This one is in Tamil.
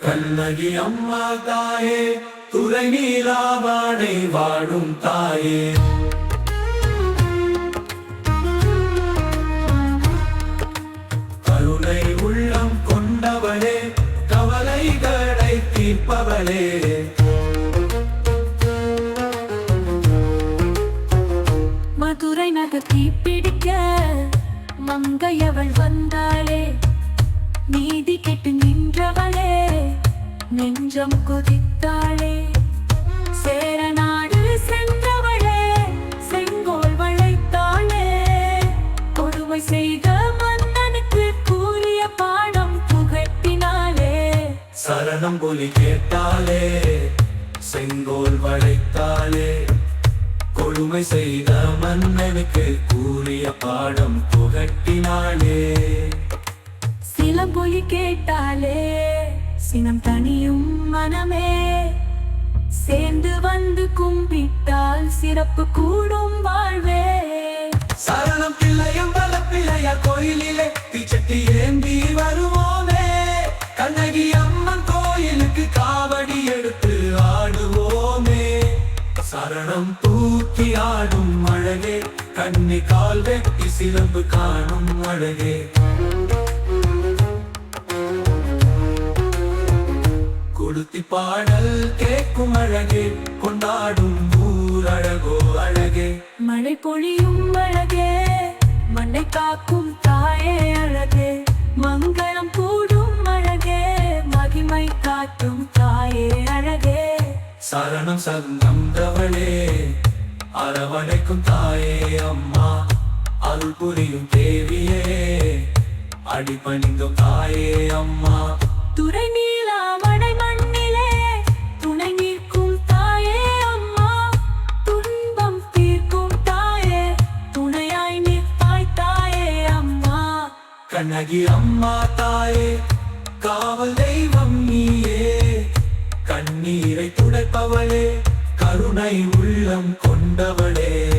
கண்ணகி அம்மா தாயே துறை வாடும் தாயே. கருணை உள்ளம் கொண்டவளே கவலைகளை தீர்ப்பவளே. மதுரை நகர் தீப்பிடிக்க மங்கையவள் வந்தாளே நீதி கெட்டு நெஞ்சம் கொதித்தாளே. சேர நாடு சென்றவளே செங்கோல் வளைத்தாளே. கொடுமை செய்த மன்னனுக்கு கூறிய பாடம் புகட்டினாளே. சரணம் ஒலி கேட்டாலே செங்கோல் வளைத்தாலே கொடுமை செய்த மன்னனுக்கு கூறிய பாடம் புகட்டினாளே. சிலம்பொலி கேட்டாலே சினம் தனியும் மனமே. சேர்ந்து வந்து கும்பிட்டால் சிறப்பு கூடும் வாழ்வே. சரணம் பிள்ளையும் பல பிள்ளையா கோயிலிலே. தீச்சட்டி ஏந்தி வருவோமே. கண்ணகி அம்மன் கோயிலுக்கு காவடி எடுத்து ஆடுவோமே. சரணம் தூக்கி ஆடும் அழகே. கண்ணி கால் வெட்டி சிலம்பு காணும் அழகே. கொடுத்தி பாடல் கேட்கும் அழகே கொண்டாடும் ஊர் அழகோ அழகே. மழை பொழியும் அழகே மண்ணை காக்கும் தாயே அழகே. மங்களம் கூடும் அழகே மகிமை காட்டும் தாயே அழகே. சரணம் சங்கந்தவளே அரவணைக்கும் தாயே அம்மா. அருள் புரியும் தேவியே அடிபணிந்தும் தாயே அம்மா. துறை நீலா கண்ணகி அம்மா தாயே காவல் தெய்வம் நீயே. கண்ணீரை துடைப்பவளே கருணை உள்ளம் கொண்டவளே.